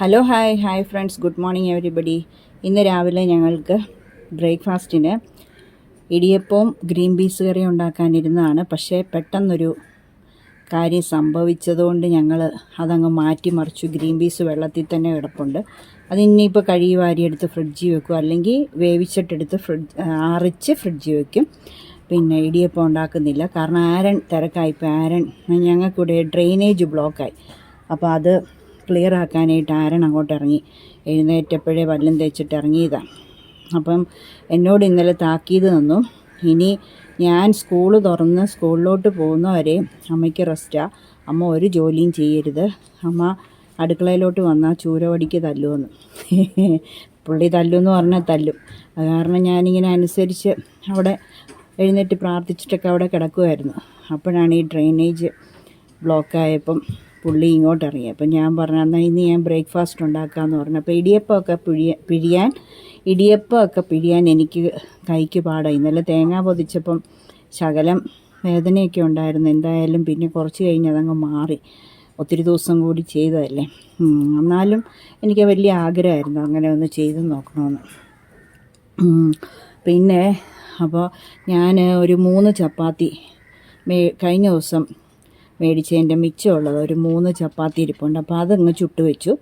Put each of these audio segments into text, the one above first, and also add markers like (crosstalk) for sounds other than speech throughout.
Hello hi hi friends good morning everybody ഇന്ന് രാവിലെ ഞങ്ങൾക്ക് ബ്രേക്ക്ഫാസ്റ്റിന് ഇടിയപ്പവും ഗ്രീൻ പീസ് കറി ഉണ്ടാക്കാനിരുന്നതാണ്. പക്ഷേ പെട്ടെന്നൊരു കാര്യം സംഭവിച്ചതുകൊണ്ട് ഞങ്ങൾ അതങ്ങ് മാറ്റി മറിച്ചു. ഗ്രീൻ പീസ് വെള്ളത്തിൽ തന്നെ കിടപ്പുണ്ട്. അത് ഇനിയിപ്പോൾ കഴുകി വാരിയെടുത്ത് ഫ്രിഡ്ജിൽ വെക്കും. അല്ലെങ്കിൽ വേവിച്ചിട്ടെടുത്ത് ഫ്രിഡ്ജ് ആറിച്ച് ഫ്രിഡ്ജിൽ വെക്കും. പിന്നെ ഇടിയപ്പം ഉണ്ടാക്കുന്നില്ല. കാരണം ആരൻ തിരക്കായിപ്പോൾ ആരൻ ഞങ്ങൾക്കിവിടെ ഡ്രെയിനേജ് ബ്ലോക്കായി. അപ്പോൾ അത് ക്ലിയർ ആക്കാനായിട്ട് ആരൻ അങ്ങോട്ട് ഇറങ്ങി? എഴുന്നേറ്റപ്പോഴേ വല്ലം തേച്ചിട്ട് ഇറങ്ങിയതാണ് അപ്പം എന്നോട് ഇന്നലെ താക്കീത് തന്നു. ഇനി ഞാൻ സ്കൂൾ തുറന്ന് സ്കൂളിലോട്ട് പോകുന്നവരെ അമ്മയ്ക്ക് റെസ്റ്റാണ് അമ്മ ഒരു ജോലിയും ചെയ്യരുത്. അമ്മ അടുക്കളയിലോട്ട് വന്നാൽ ചൂരവടിക്ക് തല്ലുമെന്ന് പുള്ളി തല്ലുമെന്ന് പറഞ്ഞാൽ തല്ലും. അത് കാരണം ഞാനിങ്ങനെ അനുസരിച്ച് അവിടെ എഴുന്നേറ്റ് പ്രാർത്ഥിച്ചിട്ടൊക്കെ അവിടെ കിടക്കുമായിരുന്നു അപ്പോഴാണ് ഈ ഡ്രെയിനേജ് ബ്ലോക്കായപ്പം പുള്ളി ഇങ്ങോട്ട് ഇറങ്ങി അപ്പം ഞാൻ പറഞ്ഞു എന്നാൽ ഇന്ന് ഞാൻ ബ്രേക്ക്ഫാസ്റ്റ് ഉണ്ടാക്കാമെന്ന് പറഞ്ഞു. അപ്പോൾ ഇടിയപ്പമൊക്കെ പിഴിയ പിഴിയാൻ ഇടിയപ്പമൊക്കെ പിഴിയാൻ എനിക്ക് കൈക്ക് പാടായി. ഇന്നലെ തേങ്ങ പൊതിച്ചപ്പം ശകലം വേദനയൊക്കെ ഉണ്ടായിരുന്നു. എന്തായാലും പിന്നെ കുറച്ച് കഴിഞ്ഞ് അതങ്ങ് മാറി. ഒത്തിരി ദിവസം കൂടി ചെയ്തതല്ലേ. എന്നാലും എനിക്ക് വലിയ ആഗ്രഹമായിരുന്നു അങ്ങനെ ഒന്ന് ചെയ്ത് നോക്കണമെന്ന് പിന്നെ അപ്പോൾ ഞാൻ ഒരു മൂന്ന് ചപ്പാത്തി കഴിഞ്ഞ ദിവസം മേടിച്ചതിന്റെ മിച്ചമുള്ളത് ഒരു മൂന്ന് ചപ്പാത്തി ഇരിപ്പുണ്ട്. അപ്പോൾ അതങ്ങ് ചുട്ട് വെച്ചു.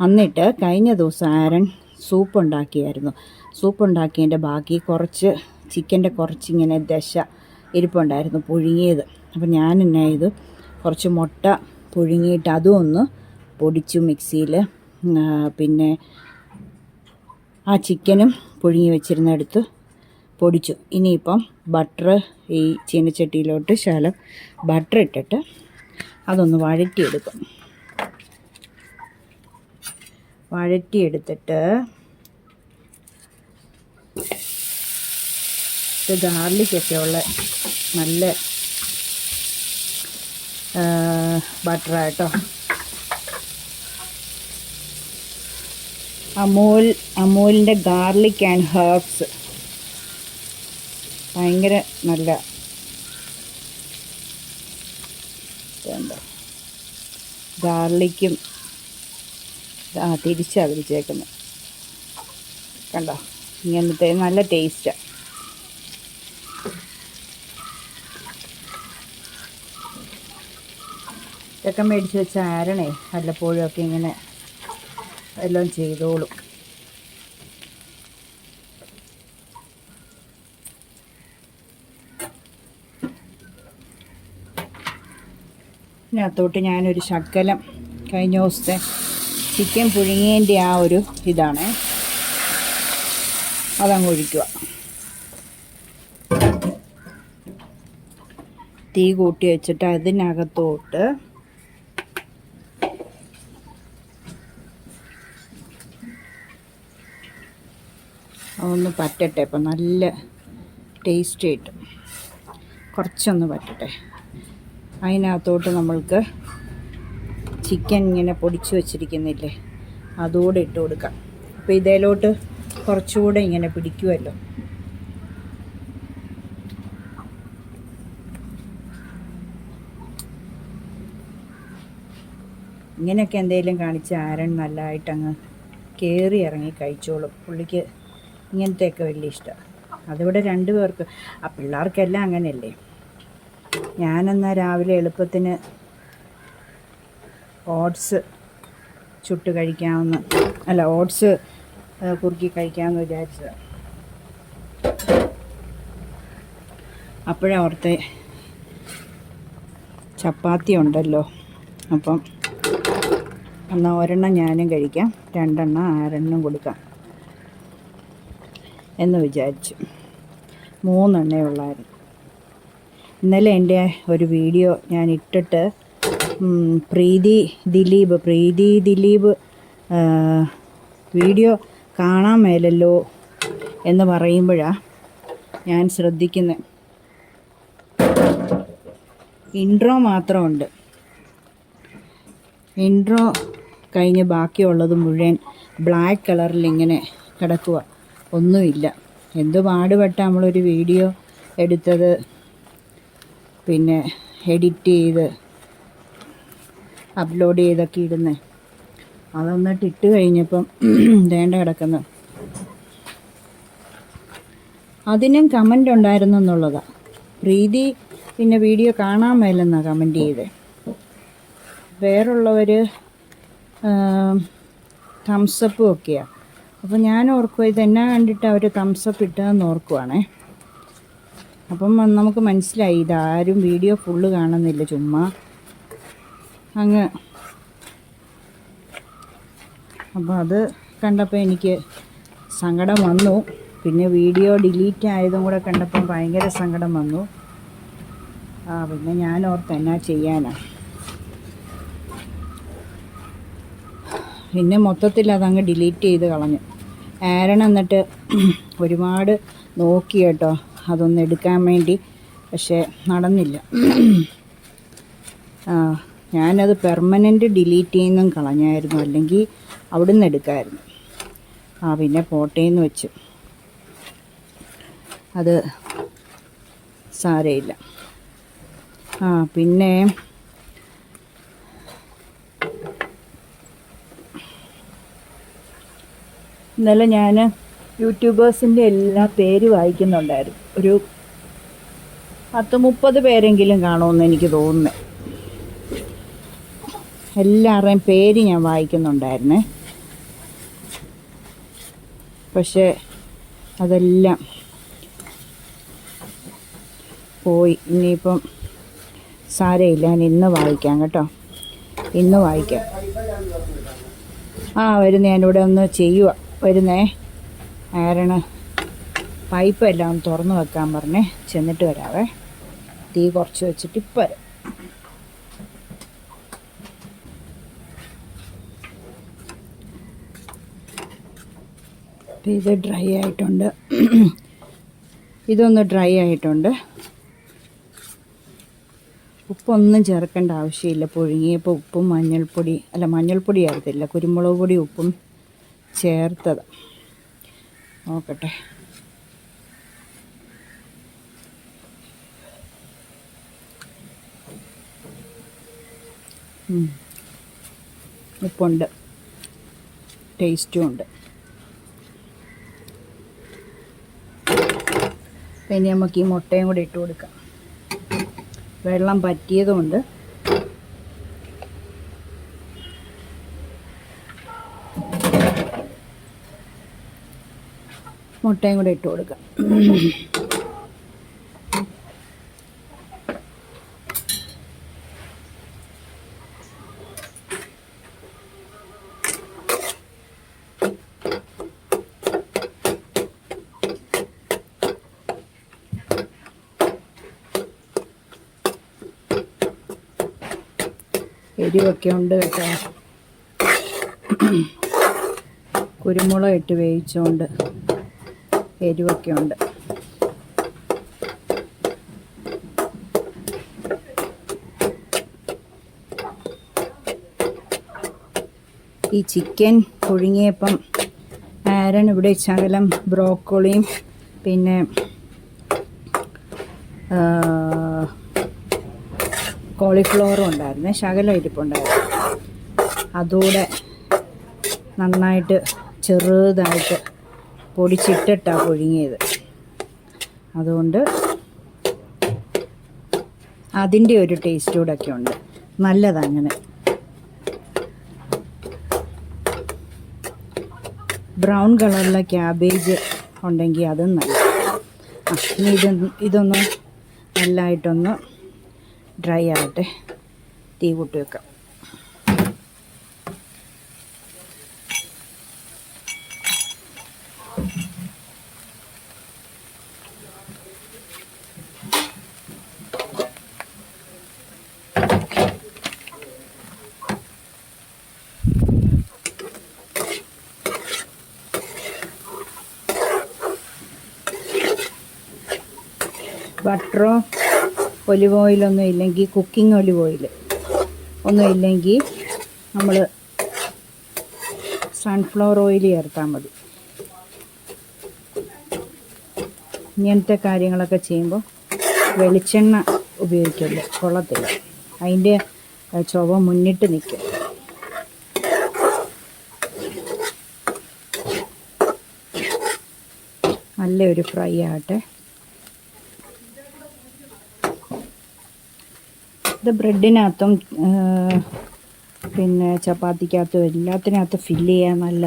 എന്നിട്ട് കഴിഞ്ഞ ദിവസം ആരൻ സൂപ്പ് ഉണ്ടാക്കിയായിരുന്നു. സൂപ്പ് ഉണ്ടാക്കിയതിന്റെ ബാക്കി കുറച്ച് ചിക്കന്റെ കുറച്ചിങ്ങനെ ദശ ഇരിപ്പുണ്ടായിരുന്നു പുഴുങ്ങിയത്. അപ്പോൾ ഞാൻ എന്നെ ഇത് കുറച്ച് മുട്ട പുഴുങ്ങിയിട്ട് അതും ഒന്ന് പൊടിച്ചു മിക്സിയിൽ. പിന്നെ ആ ചിക്കനും പുഴുങ്ങി വെച്ചിരുന്നെടുത്ത് പൊടിച്ചു. ഇനിയിപ്പം ബട്ടർ ഈ ചീനച്ചട്ടിയിലോട്ട് ശകലം ബട്ടർ ഇട്ടിട്ട് അതൊന്ന് വഴറ്റിയെടുക്കും. വഴറ്റിയെടുത്തിട്ട് ഗാർലിക്കൊക്കെ ഉള്ള നല്ല ബട്ടറാട്ടോ. അമൂൽ അമൂലിന്റെ ഗാർലിക് ആൻഡ് ഹേർബ്സ്. ഭയങ്കര നല്ല ഗാർലിക്കും ആ തിരിച്ചാണ് വിരിച്ചേക്കുന്നത് കണ്ടോ? ഇങ്ങനത്തെ നല്ല ടേസ്റ്റാണ് ഇതൊക്കെ മേടിച്ച് വെച്ച ആരണേ വല്ലപ്പോഴും ഒക്കെ ഇങ്ങനെ എല്ലാം ചെയ്തോളും. ഇതിനകത്തോട്ട് ഞാനൊരു ശക്കലം കഴിഞ്ഞ ദിവസത്തെ ചിക്കൻ പുഴുങ്ങിയതിന്റെ ആ ഒരു ഇതാണ്. അതങ്ങ് ഒഴിക്കുക. തീ കൂട്ടി വെച്ചിട്ട് അതിനകത്തോട്ട് അതൊന്ന് പറ്റട്ടെ. അപ്പം നല്ല ടേസ്റ്റ് കിട്ടും കുറച്ചൊന്ന് പറ്റട്ടെ. അതിനകത്തോട്ട് നമ്മൾക്ക് ചിക്കൻ ഇങ്ങനെ പൊടിച്ച് വെച്ചിരിക്കുന്നില്ലേ? അതുകൂടെ ഇട്ട് കൊടുക്കാം. അപ്പോൾ ഇതിലോട്ട് കുറച്ചുകൂടെ ഇങ്ങനെ പിടിക്കുമല്ലോ ഇങ്ങനെയൊക്കെ എന്തെങ്കിലും കാണിച്ച് ആരൻ നല്ലതായിട്ടങ്ങ് കയറി ഇറങ്ങി കഴിച്ചോളും. പുള്ളിക്ക് ഇങ്ങനത്തെയൊക്കെ വലിയ ഇഷ്ടമാണ് അതിവിടെ രണ്ട് പേർക്ക് ആ പിള്ളേർക്കെല്ലാം അങ്ങനെയല്ലേ? ഞാനെന്നാൽ രാവിലെ എളുപ്പത്തിന് ഓട്സ് ചുട്ട് കഴിക്കാമെന്ന് അല്ല ഓട്സ് കുറുക്കി കഴിക്കാമെന്ന് വിചാരിച്ചത്. അപ്പോഴാണ് ഓർത്തെ ചപ്പാത്തി ഉണ്ടല്ലോ അപ്പം എന്നാൽ ഒരെണ്ണം ഞാനും കഴിക്കാം രണ്ടെണ്ണം ആരെണ്ണം കൊടുക്കാം എന്ന് വിചാരിച്ചു. മൂന്നെണ്ണേ ഉള്ളായിരുന്നു. ഇന്നലെ എന്റെ ഒരു വീഡിയോ ഞാൻ ഇട്ടിട്ട് പ്രീതി ദിലീപ് പ്രീതി ദിലീപ് വീഡിയോ കാണാൻ മേലല്ലോ എന്ന് പറയുമ്പോഴാണ് ഞാൻ ശ്രദ്ധിക്കുന്നത് ഇൻട്രോ മാത്രമുണ്ട്. ഇൻട്രോ കഴിഞ്ഞ് ബാക്കിയുള്ളത് മുഴുവൻ ബ്ലാക്ക് കളറിൽ ഇങ്ങനെ കിടക്കുക ഒന്നുമില്ല. എന്ത് പാടുപെട്ട നമ്മളൊരു വീഡിയോ എടുത്തത്? പിന്നെ എഡിറ്റ് ചെയ്ത് അപ്ലോഡ് ചെയ്തൊക്കെ ഇടുന്നത് അതൊന്നിട്ട് ഇട്ട് കഴിഞ്ഞപ്പം (clears throat) വേണ്ട കിടക്കുന്നു. അതിനും കമന്റ് ഉണ്ടായിരുന്നു എന്നുള്ളതാണ് പ്രീതി പിന്നെ വീഡിയോ കാണാൻ മേലെന്നാണ് കമന്റ് ചെയ്തത് വേറുള്ളവർ തംസപ്പും ഒക്കെയാണ് അപ്പോൾ ഞാൻ ഓർക്കുക ഇതെന്നാ കണ്ടിട്ട് അവർ തംസപ്പ് ഇട്ടതെന്ന് ഓർക്കുവാണേ. അപ്പം നമുക്ക് മനസ്സിലായി ഇതാരും വീഡിയോ ഫുള്ള് കാണുന്നില്ല ചുമ്മാ. അങ്ങ്. അപ്പോൾ അത് കണ്ടപ്പോൾ എനിക്ക് സങ്കടം വന്നു. പിന്നെ വീഡിയോ ഡിലീറ്റ് ആയതും കൂടെ കണ്ടപ്പം ഭയങ്കര സങ്കടം വന്നു. ആ പിന്നെ ഞാൻ ഓർത്ത് എന്നാ ചെയ്യാനാ. പിന്നെ മൊത്തത്തിൽ അതങ്ങ് ഡിലീറ്റ് ചെയ്ത് കളഞ്ഞു. ആരണം എന്നിട്ട് ഒരുപാട് നോക്കി കേട്ടോ. അതൊന്ന് എടുക്കാൻ വേണ്ടി പക്ഷേ നടന്നില്ല. ഞാനത് പെർമനന്റ് ഡിലീറ്റ് ചെയ്യുന്നതും കളഞ്ഞായിരുന്നു. അല്ലെങ്കിൽ അവിടെ നിന്ന് എടുക്കാമായിരുന്നു ആ പിന്നെ പോട്ടേന്ന് വെച്ചു. അത് സാരയില്ല ആ പിന്നെ ഇന്നലെ ഞാൻ യൂട്യൂബേഴ്സിന്റെ എല്ലാ പേര് വായിക്കുന്നുണ്ടായിരുന്നു. ഒരു പത്ത് മുപ്പത് പേരെങ്കിലും കാണുമെന്ന് എനിക്ക് തോന്നുന്നു. എല്ലാവരുടെയും പേര് ഞാൻ വായിക്കുന്നുണ്ടായിരുന്നേ. പക്ഷേ അതെല്ലാം പോയി. ഇനിയിപ്പം സാരയില്ല. ഞാൻ ഇന്ന് വായിക്കാം കേട്ടോ. ഇന്ന് വായിക്കാം. ആ വരുന്നേ. ഞാനിവിടെ ഒന്ന് ചെയ്യുക വരുന്നേ. ആരാണ്? പൈപ്പ് എല്ലാം ഒന്ന് തുറന്ന് വെക്കാൻ പറഞ്ഞേ ചെന്നിട്ട് വരാവേ. തീ കുറച്ച് വെച്ചിട്ട് ഇപ്പം വരാം. ഇത് ഡ്രൈ ആയിട്ടുണ്ട്. ഇതൊന്ന് ഡ്രൈ ആയിട്ടുണ്ട്. ഉപ്പൊന്നും ചേർക്കേണ്ട ആവശ്യമില്ല. പുഴുങ്ങിയപ്പോൾ ഉപ്പും മഞ്ഞൾപ്പൊടി അല്ല മഞ്ഞൾപ്പൊടി ചേർത്തില്ല കുരുമുളക് പൊടി ഉപ്പും ചേർത്തത്. നോക്കട്ടെ. ഉപ്പുണ്ട്. ടേസ്റ്റും ഉണ്ട്. പിന്നെ നമുക്ക് ഈ മുട്ടയും കൂടി ഇട്ട് കൊടുക്കാം. വെള്ളം പറ്റിയതുകൊണ്ട് മുട്ടയും കൂടെ ഇട്ട് കൊടുക്കാം. എരിവൊക്കെ ഉണ്ട് കേട്ടോ. കുരുമുളക് ഇട്ട് വേവിച്ചുകൊണ്ട് എരിവൊക്കെ ഉണ്ട് ഈ ചിക്കൻ പുഴുങ്ങിയപ്പം ആരൻ ഇവിടെ ശകലം ബ്രോക്കോളിയും പിന്നെ കോളിഫ്ലവറും ഉണ്ടായിരുന്നു. ശകലം ഇരിപ്പുണ്ടായിരുന്നു. അതുകൂടെ നന്നായിട്ട് ചെറുതായിട്ട് പൊടിച്ചിട്ടിട്ടാണ് പുഴുങ്ങിയത്. അതുകൊണ്ട് അതിന്റെ ഒരു ടേസ്റ്റ് ഒക്കെ ഉണ്ട്. നല്ലതങ്ങനെ. ബ്രൗൺ കളറിലെ ക്യാബേജ് ഉണ്ടെങ്കിൽ അതും നല്ല. ഇത് ഇതൊന്ന് നല്ലതായിട്ടൊന്ന് ഡ്രൈ ആവട്ടെ. തീ കൂട്ടി വെക്കാം. ബട്ടറോ ഒലിവ് ഓയിലൊന്നും ഇല്ലെങ്കിൽ കുക്കിംഗ് ഒലിവ് ഓയിൽ. ഒന്നും ഇല്ലെങ്കിൽ നമ്മൾ സൺഫ്ലവർ ഓയിൽ ചേർത്താൽ മതി. ഇങ്ങനത്തെ കാര്യങ്ങളൊക്കെ ചെയ്യുമ്പോൾ വെളിച്ചെണ്ണ ഉപയോഗിക്കില്ല? കൊള്ളത്തില്ല. അതിന്റെ ചുവ മുന്നിട്ട് നിൽക്കും നല്ലൊരു ഫ്രൈ ആകട്ടെ. ഇത് ബ്രെഡിനകത്തും പിന്നെ ചപ്പാത്തിക്കകത്തും എല്ലാത്തിനകത്തും ഫില്ല് ചെയ്യാൻ നല്ല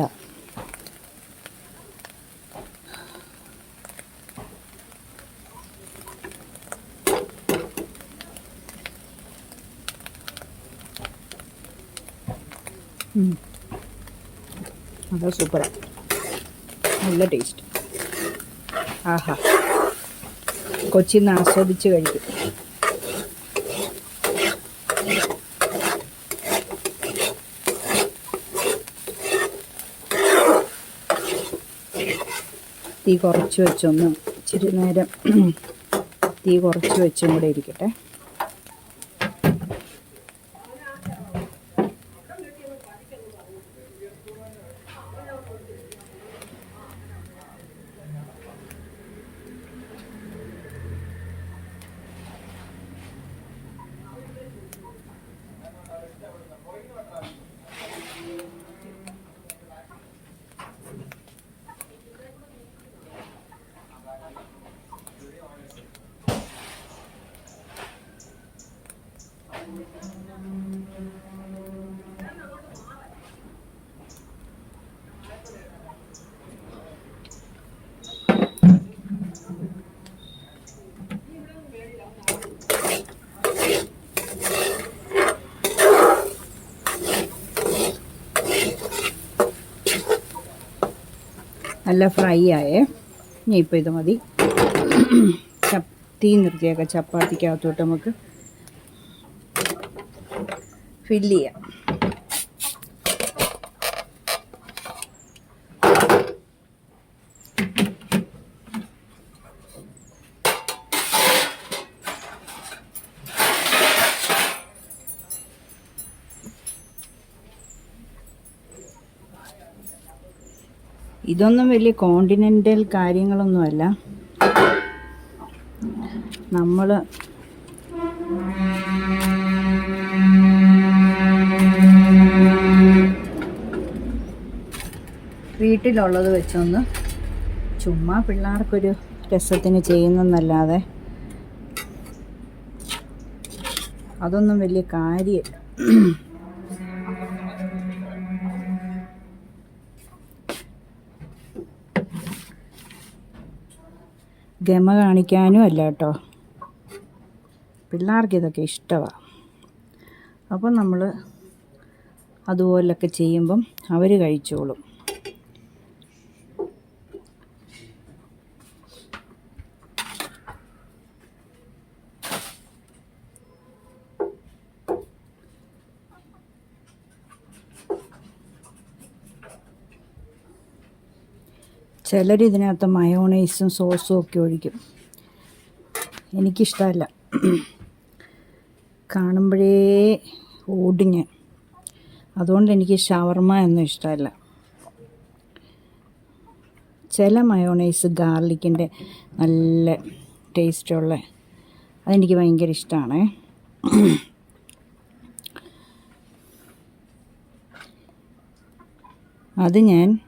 അത് സൂപ്പറാണ് നല്ല ടേസ്റ്റ് ആഹാ. കൊച്ചിന്ന് ആസ്വദിച്ച് കഴിക്കും. തീ കുറച്ച് വെച്ചൊന്ന് ഇച്ചിരി നേരം (clears throat) തീ കുറച്ച് വെച്ചും കൂടെ ഇരിക്കട്ടെ. നല്ല ഫ്രൈ ആയേ. ഇനി ഇപ്പോൾ ഇത് മതി. തീ നിർത്തിയേക്കാം. ചപ്പാത്തിക്കകത്തോട്ട് നമുക്ക് ഫില്ല് ചെയ്യാം. ഇതൊന്നും വലിയ കോണ്ടിനെന്റൽ കാര്യങ്ങളൊന്നുമല്ല. നമ്മൾ വീട്ടിലുള്ളത് വെച്ചൊന്ന് ചുമ്മാ പിള്ളേർക്കൊരു രസത്തിന് ചെയ്യുന്നതല്ലാതെ അതൊന്നും വലിയ കാര്യമില്ല ഗമ കാണിക്കാനും അല്ല കേട്ടോ. പിള്ളേർക്ക് ഇതൊക്കെ ഇഷ്ടമാണ് അപ്പം നമ്മൾ അതുപോലൊക്കെ ചെയ്യുമ്പം അവർ കഴിച്ചോളും. ചിലർ ഇതിനകത്ത് മയോണൈസും സോസും ഒക്കെ ഒഴിക്കും. എനിക്കിഷ്ടമല്ല. കാണുമ്പോഴേ ഓടും ഞാൻ അതുകൊണ്ട് എനിക്ക് ഷവർമ ഒന്നും ഇഷ്ടമല്ല. ചില മയോണൈസ് ഗാർലിക്കിന്റെ നല്ല ടേസ്റ്റുള്ള അതെനിക്ക് ഭയങ്കര ഇഷ്ടമാണ്. അത് ഞാൻ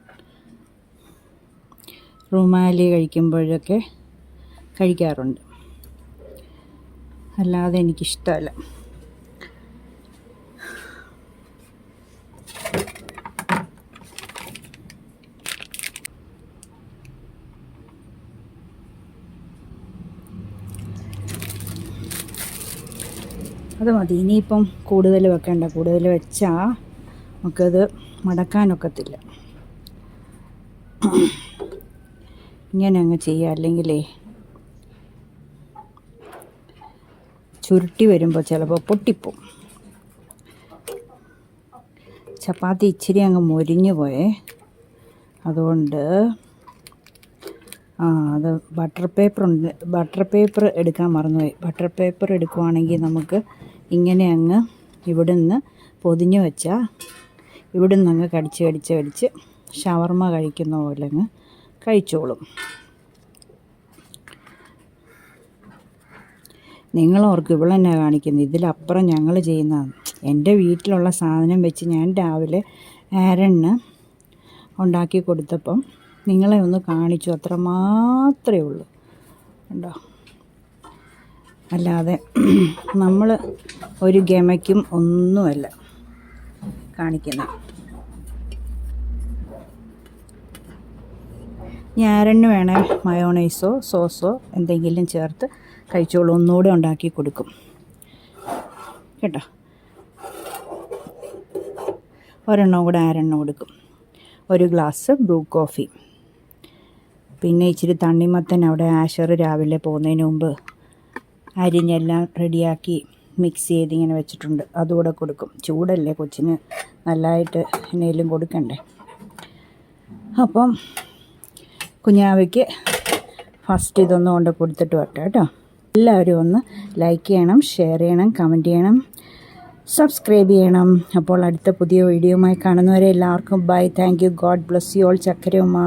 റുമാലി കഴിക്കുമ്പോഴൊക്കെ കഴിക്കാറുണ്ട്. അല്ലാതെ എനിക്കിഷ്ടമല്ല. അത് മതി. ഇനിയിപ്പം കൂടുതൽ വെക്കേണ്ട. കൂടുതൽ വെച്ചാൽ നമുക്കത് മടക്കാനൊക്കത്തില്ല. ഇങ്ങനെ അങ്ങ് ചെയ്യുക അല്ലെങ്കിലേ ചുരുട്ടി വരുമ്പോൾ ചിലപ്പോൾ പൊട്ടിപ്പോവും. ചപ്പാത്തി ഇച്ചിരി അങ്ങ് മൊരിഞ്ഞു പോയേ. അതുകൊണ്ട് ആ അത് ബട്ടർ പേപ്പർ ഉണ്ട്. ബട്ടർ പേപ്പർ എടുക്കാൻ മറന്നുപോയി. ബട്ടർ പേപ്പർ എടുക്കുവാണെങ്കിൽ നമുക്ക് ഇങ്ങനെ അങ്ങ് ഇവിടുന്ന് പൊതിഞ്ഞു വെച്ചാൽ ഇവിടുന്ന് അങ്ങ് കടിച്ച് കടിച്ച് കടിച്ച് ഷവർമ കഴിക്കുന്ന പോലെ അങ്ങ് കഴിച്ചോളും. നിങ്ങളോർക്ക് ഇവളെന്നാ കാണിക്കുന്നത്? ഇതിലപ്പുറം ഞങ്ങൾ ചെയ്യുന്നതാണ് എന്റെ വീട്ടിലുള്ള സാധനം വെച്ച് ഞാൻ രാവിലെ ആരണ്ണ് ഉണ്ടാക്കി കൊടുത്തപ്പം നിങ്ങളെ ഒന്ന് കാണിച്ചു അത്ര മാത്രമേ ഉള്ളൂ. ഉണ്ടോ അല്ലാതെ നമ്മൾ ഒരു ഗമയ്ക്കും ഒന്നുമല്ല കാണിക്കുന്നത് ഞാരന് വേണേ മയോണൈസോ സോസോ എന്തെങ്കിലും ചേർത്ത് കഴിച്ചോളൂ. ഒന്നുകൂടെ ഉണ്ടാക്കി കൊടുക്കും. കേട്ടോ? ഒരെണ്ണം കൂടെ ആരെണ്ണം കൊടുക്കും. ഒരു ഗ്ലാസ് ബ്രൂ കോഫി. പിന്നെ ഇച്ചിരി തണ്ണിമത്തൻ അവിടെ ആഷർ രാവിലെ പോകുന്നതിന് മുമ്പ് അരിഞ്ഞെല്ലാം റെഡിയാക്കി മിക്സ് ചെയ്ത് ഇങ്ങനെ വെച്ചിട്ടുണ്ട്. അതുകൂടെ കൊടുക്കും. ചൂടല്ലേ കൊച്ചിന്? നല്ലതായിട്ട് എന്തെങ്കിലും കൊടുക്കണ്ടേ? അപ്പം കുഞ്ഞാവയ്ക്ക് ഫസ്റ്റ് ഇതൊന്നും കൊണ്ട് കൊടുത്തിട്ട് വരട്ടെ കേട്ടോ. എല്ലാവരും ഒന്ന് ലൈക്ക് ചെയ്യണം ഷെയർ ചെയ്യണം കമന്റ് ചെയ്യണം സബ്സ്ക്രൈബ് ചെയ്യണം. അപ്പോൾ അടുത്ത പുതിയ വീഡിയോയുമായി കാണുന്നവരെ എല്ലാവർക്കും bye thank you God bless you all ചക്കരയുമ്മ.